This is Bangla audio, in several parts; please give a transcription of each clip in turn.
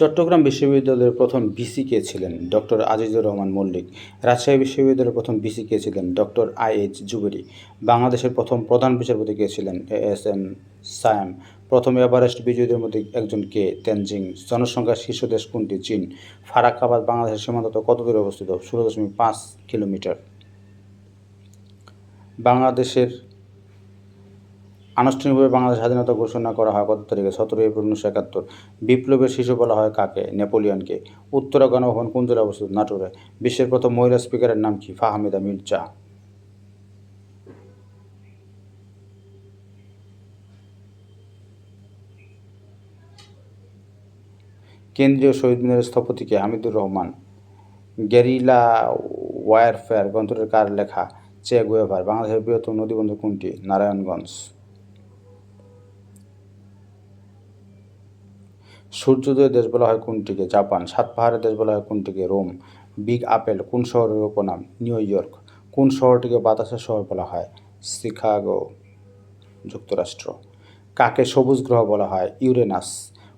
চট্টগ্রাম বিশ্ববিদ্যালয়ের প্রথম ভিসি কে ছিলেন ডক্টর আজিজুর রহমান মল্লিক, রাজশাহী বিশ্ববিদ্যালয়ের প্রথম ভিসি কে ছিলেন ডক্টর আই এইচ জুবেরি, বাংলাদেশের প্রথম প্রধান বিচারপতি কে ছিলেন এ এস এম সায়াম, প্রথম এভারেস্ট বিজয়ীদের মধ্যে একজন কে তেনজিং, জনসংখ্যার শীর্ষ দেশ কোনটি চীন ফারাক্কাবাদ বাংলাদেশের সীমান্ত কত দূরে অবস্থিত, ষোলো দশমিক পাঁচ কিলোমিটার। বাংলাদেশের আনুষ্ঠানিকভাবে বাংলাদেশ স্বাধীনতা ঘোষণা করা হয় কত তারিখে? সতেরো এপ্রিল উনিশশো একাত্তর। বিপ্লবের শিশু বলা হয় কাকে? নেপোলিয়নকে। উত্তরা গণভবন কোন অবস্থিত? নাটোরে। বিশ্বের প্রথম মহিলা স্পিকারের নাম কি? ফাহমিদা মির্জা কেন্দ্রীয় শহীদ মিনারের স্থপতিকে হামিদুর রহমান। গেরিলা ওয়ারফেয়ার, গ্রন্থটির কার লেখা? চে গুয়েভার বাংলাদেশের বৃহত্তম নদীবন্দর কোনটি? নারায়ণগঞ্জ। সূর্যোদয়ের দেশ বলা হয় কোনটিকে? জাপান। সাত পাহাড়ের দেশ বলা হয় কোনটিকে? রোম। বিগ আপেল কোন শহরের উপনাম নিউ ইয়র্ক। কোন শহরটিকে বাতাসের শহর বলা হয়? শিকাগো। যুক্তরাষ্ট্র। কাকে সবুজ গ্রহ বলা হয়? ইউরেনাস।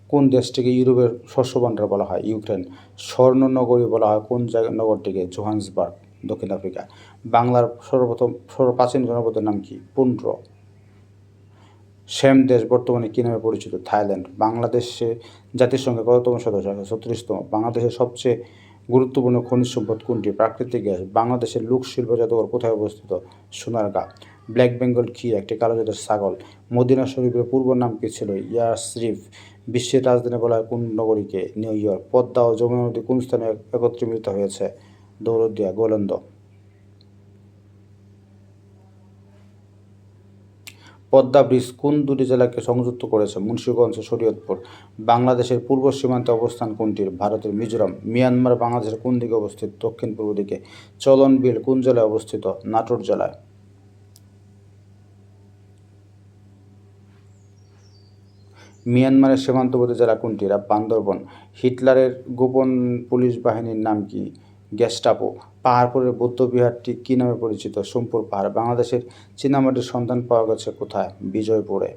কোন দেশটিকে ইউরোপের শস্য ভাণ্ডার বলা হয়? ইউক্রেন। স্বর্ণনগরী বলা হয় কোন নগরটিকে? জোহান্সবার্গ, দক্ষিণ আফ্রিকা। বাংলার সর্বপ্রথম সর্বপ্রাচীন জনপদের নাম কি? পুন্ড্র শ্যাম দেশ বর্তমানে কী নামে পরিচিত? থাইল্যান্ড। বাংলাদেশে জাতিসংঘের কততম সদস্য? আছে ছত্রিশতম। বাংলাদেশের সবচেয়ে গুরুত্বপূর্ণ খনিজ সম্পদ কোনটি? প্রাকৃতিক গ্যাস। বাংলাদেশের লোক শিল্প জাদুঘর কোথায় অবস্থিত? সোনারগাঁ। ব্ল্যাক বেঙ্গল কি? একটি কালো জাতের ছাগল। মদিনা শরীফের পূর্ব নাম কী ছিল? ইয়াসরিফ। বিশ্বের রাজধানী বলা কোন নগরীকে? New York. পদ্মা ও যমুনা নদী কোন স্থানে একত্রে মিলিত হয়েছে? দৌলতদিয়া, গোলন্দ। পদ্মা ব্রিজ কোন দুটি জেলাকে সংযুক্ত করেছে? মুন্সিগঞ্জ শরীয়তপুর। বাংলাদেশের পূর্ব সীমান্তে অবস্থান কোনটির? ভারতের মিজোরাম। মিয়ানমার বাংলাদেশের কোন দিকে অবস্থিত? দক্ষিণ পূর্ব দিকে। চলন বিল কোন জেলায় অবস্থিত? নাটোর জেলায়। মিয়ানমারের সীমান্তবর্তী জেলা কোনটি? বান্দরবন। হিটলারের গোপন পুলিশ বাহিনীর নাম কি? গেস্টাপো পাহাড়পুরের বৌদ্ধ বিহারটি কী নামে পরিচিত? সোমপুর পাহাড়, বাংলাদেশের চীনামাটির সন্ধান পাওয়া গেছে কোথায়? বিজয়পুরে।